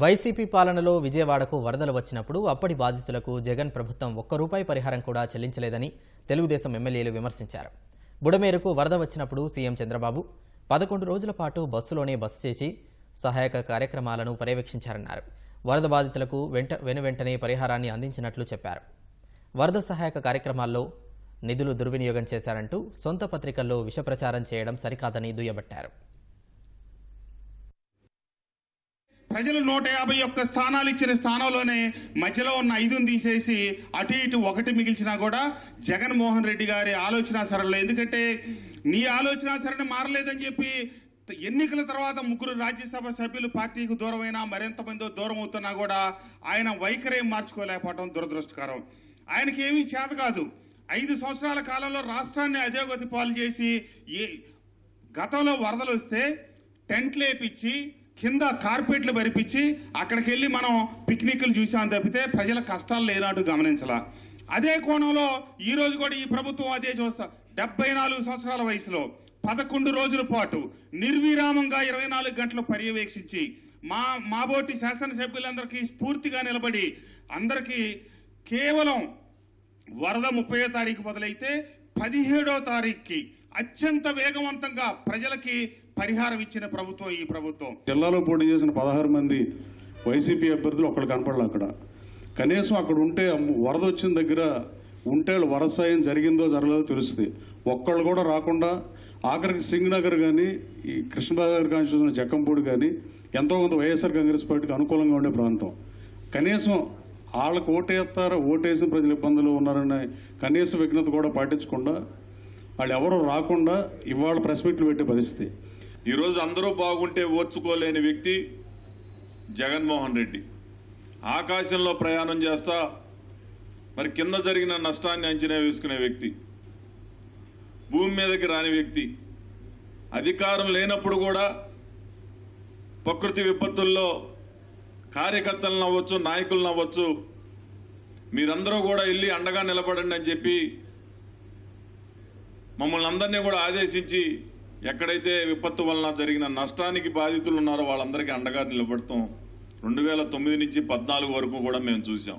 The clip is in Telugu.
వైసీపీ పాలనలో విజయవాడకు వరదలు వచ్చినప్పుడు అప్పటి బాధితులకు జగన్ ప్రభుత్వం ఒక్క రూపాయి పరిహారం కూడా చెల్లించలేదని తెలుగుదేశం ఎమ్మెల్యేలు విమర్శించారు. బుడమేరకు వరద వచ్చినప్పుడు సీఎం చంద్రబాబు పదకొండు రోజుల పాటు బస్సులోనే బస్సు చేసి సహాయక కార్యక్రమాలను పర్యవేక్షించారన్నారు. వరద బాధితులకు వెంట వెనువెంటనే పరిహారాన్ని అందించినట్లు చెప్పారు. వరద సహాయక కార్యక్రమాల్లో నిధులు దుర్వినియోగం చేశారంటూ సొంత పత్రికల్లో విషప్రచారం చేయడం సరికాదని దుయ్యబట్టారు. ప్రజలు నూట యాభై ఒక్క స్థానాలు ఇచ్చిన స్థానంలోనే మధ్యలో ఉన్న ఐదుని తీసేసి అటు ఇటు ఒకటి మిగిల్చినా కూడా జగన్మోహన్ రెడ్డి గారి ఆలోచన సరళ. ఎందుకంటే నీ ఆలోచన సరణ మారలేదని చెప్పి ఎన్నికల తర్వాత ముగ్గురు రాజ్యసభ సభ్యులు పార్టీకి దూరమైనా మరింత మందో దూరం అవుతున్నా కూడా ఆయన వైఖరి మార్చుకోలేకపోవడం దురదృష్టకరం. ఆయనకి ఏమీ చేత కాదు. ఐదు సంవత్సరాల కాలంలో రాష్ట్రాన్ని అధోగతి పాలు చేసి ఏ గతంలో వరదలు వస్తే టెంట్లు వేపించి కింద కార్పెట్లు భరిపించి అక్కడికి వెళ్ళి మనం పిక్నిక్లు చూసాం తప్పితే ప్రజల కష్టాలు లేనట్టు గమనించాల. అదే కోణంలో ఈరోజు కూడా ఈ ప్రభుత్వం అదే చూస్తా. డెబ్బై నాలుగు సంవత్సరాల వయసులో పదకొండు రోజుల పాటు నిర్విరామంగా ఇరవై నాలుగు గంటలు పర్యవేక్షించి మా మాబోటి శాసనసభ్యులందరికీ స్ఫూర్తిగా నిలబడి అందరికీ కేవలం వరద ముప్పయో తారీఖు మొదలైతే పదిహేడో తారీఖుకి అత్యంత వేగవంతంగా ప్రజలకి పరిహారం ఇచ్చిన ప్రభుత్వం ఈ ప్రభుత్వం. జిల్లాలో పోటీ చేసిన పదహారు మంది వైసీపీ అభ్యర్థులు ఒకళ్ళు కనపడలే అక్కడ. కనీసం అక్కడ ఉంటే వరద వచ్చిన దగ్గర ఉంటే వాళ్ళు వరద సాయం జరిగిందో జరగలేదో తెలుస్తుంది. ఒక్కళ్ళు కూడా రాకుండా ఆఖరికి సింగ్ నగర్ కానీ ఈ కృష్ణాదర్ కానీ చూసిన జక్కంపూడి కానీ ఎంతో కొంత వైఎస్ఆర్ కాంగ్రెస్ పార్టీకి అనుకూలంగా ఉండే ప్రాంతం. కనీసం వాళ్ళకు ఓటేస్తారో ఓటేసిన ప్రజలు ఇబ్బందులు ఉన్నారనే కనీస విఘ్నత కూడా పాటించకుండా వాళ్ళు ఎవరు రాకుండా ఇవాళ ప్రెస్ మీట్లు పెట్టే పరిస్థితి. ఈరోజు అందరూ బాగుంటే ఓర్చుకోలేని వ్యక్తి జగన్మోహన్ రెడ్డి. ఆకాశంలో ప్రయాణం చేస్తా మరి కింద జరిగిన నష్టాన్ని అంచనా వేసుకునే వ్యక్తి. భూమి మీదకి రాని వ్యక్తి. అధికారం లేనప్పుడు కూడా ప్రకృతి విపత్తుల్లో కార్యకర్తలను అవ్వచ్చు నాయకులను అవ్వచ్చు మీరందరూ కూడా వెళ్ళి అండగా నిలబడండి అని చెప్పి మమ్మల్ని అందరినీ కూడా ఆదేశించి ఎక్కడైతే విపత్తు వలన జరిగిన నష్టానికి బాధితులు ఉన్నారో వాళ్ళందరికీ అండగా నిలబడతాం. రెండు వేల తొమ్మిది నుంచి పద్నాలుగు వరకు కూడా మేము చూసాం